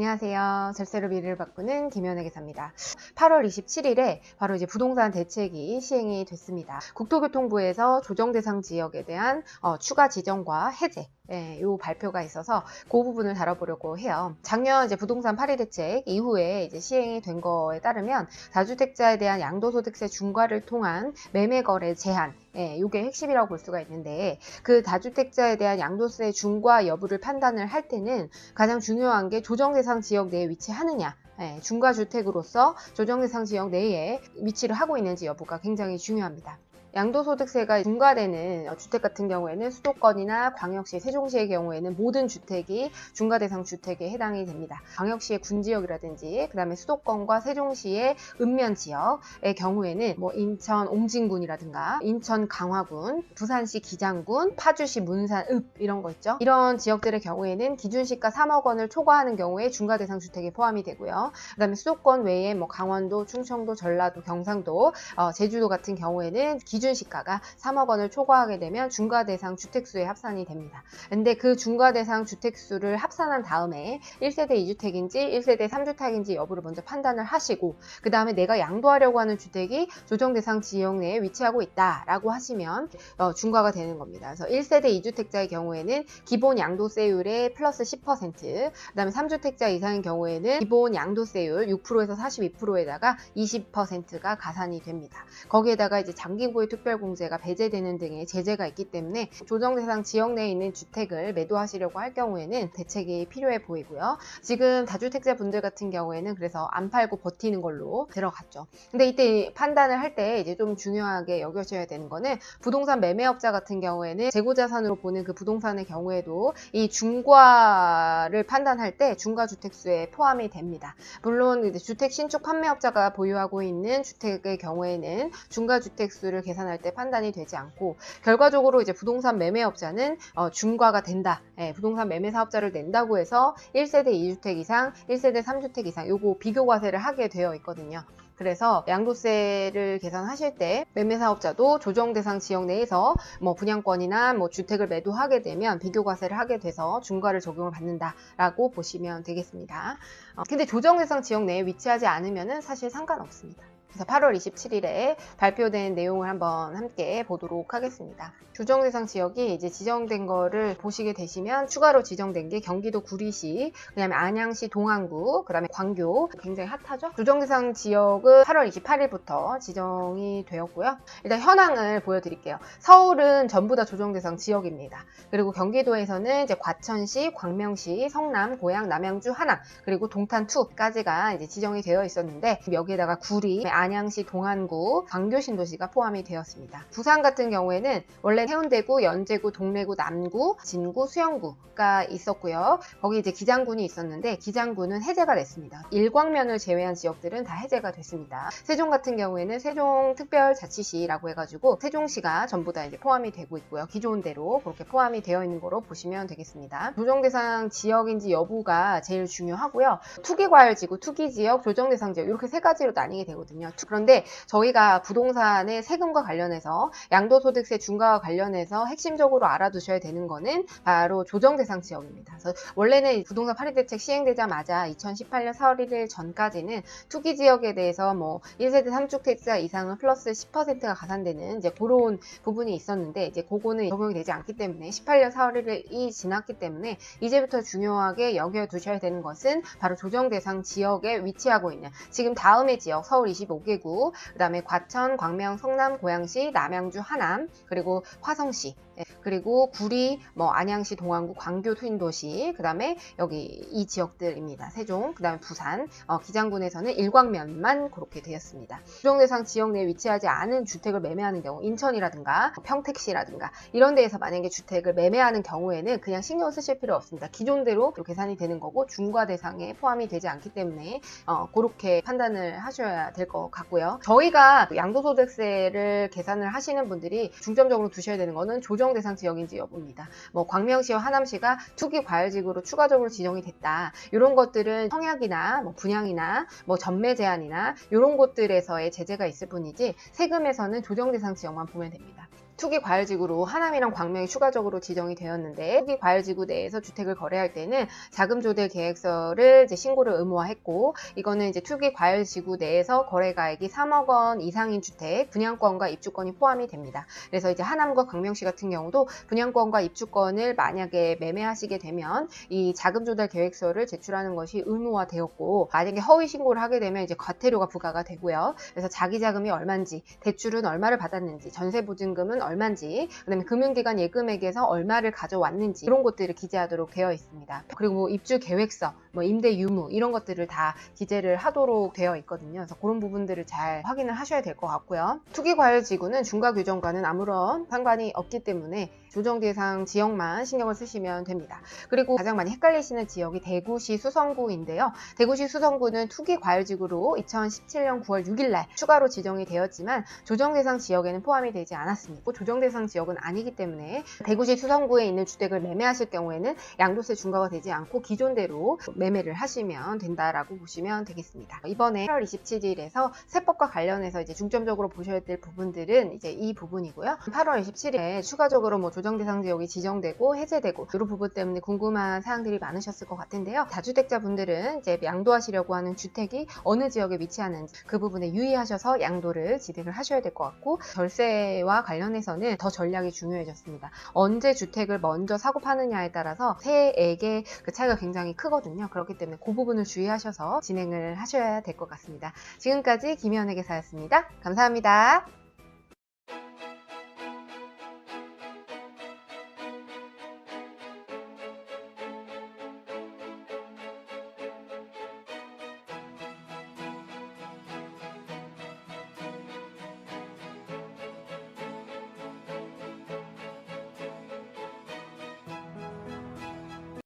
안녕하세요. 절세로 미래를 바꾸는 김현애 기사입니다. 8월 27일에 바로 이제 부동산 대책이 시행이 됐습니다. 국토교통부에서 조정 대상 지역에 대한 어, 추가 지정과 해제 예, 요 발표가 있어서 그 부분을 다뤄보려고 해요. 작년 이제 부동산 8일 대책 이후에 이제 시행이 된 거에 따르면 다주택자에 대한 양도소득세 중과를 통한 매매 거래 제한 예, 요게 핵심이라고 볼 수가 있는데 그 다주택자에 대한 양도세 중과 여부를 판단을 할 때는 가장 중요한 게 조정 대상 지역 내에 위치하느냐 예, 중과주택으로서 조정 대상 지역 내에 위치를 하고 있는지 여부가 굉장히 중요합니다. 양도소득세가 중과되는 주택 같은 경우에는 수도권이나 광역시, 세종시의 경우에는 모든 주택이 중과 대상 주택에 해당이 됩니다. 광역시의 군지역이라든지 그다음에 수도권과 세종시의 읍면 지역의 경우에는 뭐 인천 옹진군이라든가 인천 강화군, 부산시 기장군, 파주시 문산 읍 이런 거 있죠. 이런 지역들의 경우에는 기준시가 3억 원을 초과하는 경우에 중과 대상 주택에 포함이 되고요. 그다음에 수도권 외에 뭐 강원도, 충청도, 전라도, 경상도, 어, 제주도 같은 경우에는 기 기준 시가가 3억 원을 초과하게 되면 중과 대상 주택수에 합산이 됩니다. 근데 그 중과 대상 주택수를 합산한 다음에 1세대 2주택인지 1세대 3주택인지 여부를 먼저 판단을 하시고 그 다음에 내가 양도하려고 하는 주택이 조정 대상 지역 내에 위치하고 있다라고 하시면 어, 중과가 되는 겁니다. 그래서 1세대 2주택자의 경우에는 기본 양도세율의 플러스 10%, 그 다음에 3주택자 이상인 경우에는 기본 양도세율 6%에서 42%에다가 20%가 가산이 됩니다. 거기에다가 이제 장기보유 특별공제가 배제되는 등의 제재가 있기 때문에 조정 대상 지역 내에 있는 주택을 매도하시려고 할 경우에는 대책이 필요해 보이고요. 지금 다주택자 분들 같은 경우에는 그래서 안 팔고 버티는 걸로 들어갔죠. 근데 이때 판단을 할 때 이제 좀 중요하게 여겨져야 되는 거는 부동산 매매업자 같은 경우에는 재고자산으로 보는 그 부동산의 경우에도 이 중과를 판단할 때 중과주택수에 포함이 됩니다. 물론 주택 신축 판매업자가 보유하고 있는 주택의 경우에는 중과주택수를 계산 계산할 때 판단이 되지 않고 결과적으로 이제 부동산 매매업자는 어, 중과가 된다. 예, 부동산 매매 사업자를 낸다고 해서 1세대 2주택 이상, 1세대 3주택 이상 요거 비교 과세를 하게 되어 있거든요. 그래서 양도세를 계산하실 때 매매 사업자도 조정 대상 지역 내에서 뭐 분양권이나 뭐 주택을 매도하게 되면 비교 과세를 하게 돼서 중과를 적용을 받는다라고 보시면 되겠습니다. 어, 근데 조정 대상 지역 내에 위치하지 않으면은 사실 상관없습니다. 그래서 8월 27일에 발표된 내용을 한번 함께 보도록 하겠습니다. 조정 대상 지역이 이제 지정된 거를 보시게 되시면 추가로 지정된 게 경기도 구리시, 그다음에 안양시 동안구, 그다음에 광교 굉장히 핫하죠. 조정 대상 지역은 8월 28일부터 지정이 되었고요. 일단 현황을 보여드릴게요. 서울은 전부 다 조정 대상 지역입니다. 그리고 경기도에서는 이제 과천시, 광명시, 성남, 고양, 남양주, 하남 그리고 동탄 2까지가 이제 지정이 되어 있었는데 여기에다가 구리, 안양시 동안구, 광교 신도시가 포함이 되었습니다. 부산 같은 경우에는 원래 해운대구, 연제구, 동래구, 남구, 진구, 수영구가 있었고요. 거기 이제 기장군이 있었는데 기장군은 해제가 됐습니다. 일광면을 제외한 지역들은 다 해제가 됐습니다. 세종 같은 경우에는 세종 특별자치시라고 해가지고 세종시가 전부 다 이제 포함이 되고 있고요. 기존 대로 그렇게 포함이 되어 있는 거로 보시면 되겠습니다. 조정 대상 지역인지 여부가 제일 중요하고요. 투기과열지구, 투기지역, 조정 대상 지역 이렇게 세 가지로 나뉘게 되거든요. 그런데 저희가 부동산의 세금과 관련해서 양도소득세 중과와 관련해서 핵심적으로 알아두셔야 되는 거는 바로 조정대상 지역입니다. 그래서 원래는 부동산 파리 대책 시행되자마자 2018년 4월 1일 전까지는 투기 지역에 대해서 뭐 1세대 3주택자 이상은 플러스 10%가 가산되는 이제 그런 부분이 있었는데 이제 그거는 적용이 되지 않기 때문에 18년 4월 1일이 지났기 때문에 이제부터 중요하게 여겨두셔야 되는 것은 바로 조정대상 지역에 위치하고 있는 지금 다음의 지역 서울 25 5개구, 그 다음에 과천, 광명, 성남, 고양시, 남양주, 하남, 그리고 화성시, 예, 그리고 구리, 뭐 안양시, 동안구, 광교, 투인도시, 그 다음에 여기 이 지역들입니다. 세종, 그 다음에 부산, 어, 기장군에서는 일광면만 그렇게 되었습니다. 주정대상 지역 내에 위치하지 않은 주택을 매매하는 경우, 인천이라든가 평택시라든가 이런 데에서 만약에 주택을 매매하는 경우에는 그냥 신경 쓰실 필요 없습니다. 기존대로 계산이 되는 거고 중과 대상에 포함이 되지 않기 때문에 어, 그렇게 판단을 하셔야 될 것 같고요. 저희가 양도소득세를 계산을 하시는 분들이 중점적으로 두셔야 되는 거는 조정 대상 지역인지 여부입니다. 뭐 광명시와 하남시가 투기 과열지구로 추가적으로 지정이 됐다. 이런 것들은 청약이나 뭐 분양이나 뭐 전매 제한이나 이런 곳들에서의 제재가 있을 뿐이지 세금에서는 조정 대상 지역만 보면 됩니다. 투기 과열지구로 하남이랑 광명이 추가적으로 지정이 되었는데 투기 과열지구 내에서 주택을 거래할 때는 자금 조달 계획서를 이제 신고를 의무화했고 이거는 이제 투기 과열지구 내에서 거래가액이 3억 원 이상인 주택 분양권과 입주권이 포함이 됩니다. 그래서 이제 하남과 광명시 같은 경우도 분양권과 입주권을 만약에 매매하시게 되면 이 자금 조달 계획서를 제출하는 것이 의무화되었고 만약에 허위 신고를 하게 되면 이제 과태료가 부과가 되고요. 그래서 자기 자금이 얼마인지, 대출은 얼마를 받았는지, 전세 보증금은 얼마인지, 그다음에 금융기관 예금액에서 얼마를 가져왔는지 이런 것들을 기재하도록 되어 있습니다. 그리고 뭐 입주 계획서, 뭐 임대 유무 이런 것들을 다 기재를 하도록 되어 있거든요. 그래서 그런 부분들을 잘 확인을 하셔야 될 것 같고요. 투기 과열 지구는 중과 규정과는 아무런 상관이 없기 때문에 조정 대상 지역만 신경을 쓰시면 됩니다. 그리고 가장 많이 헷갈리시는 지역이 대구시 수성구인데요. 대구시 수성구는 투기 과열 지구로 2017년 9월 6일 날 추가로 지정이 되었지만 조정 대상 지역에는 포함이 되지 않았습니다. 조정 대상 지역은 아니기 때문에 대구시 수성구에 있는 주택을 매매하실 경우에는 양도세 중과가 되지 않고 기존대로 매매를 하시면 된다라고 보시면 되겠습니다. 이번에 8월 27일에서 세법과 관련해서 이제 중점적으로 보셔야 될 부분들은 이제 이 부분이고요. 8월 27일에 추가적으로 뭐 조정 대상 지역이 지정되고 해제되고 이런 부분 때문에 궁금한 사항들이 많으셨을 것 같은데요. 다주택자분들은 이제 양도하시려고 하는 주택이 어느 지역에 위치하는지 그 부분에 유의하셔서 양도를 진행을 하셔야 될 것 같고 절세와 관련해 서는 더 전략이 중요해졌습니다. 언제 주택을 먼저 사고 파느냐에 따라서 세액의 그 차이가 굉장히 크거든요. 그렇기 때문에 그 부분을 주의하셔서 진행을 하셔야 될 것 같습니다. 지금까지 김현의 계사였습니다. 감사합니다.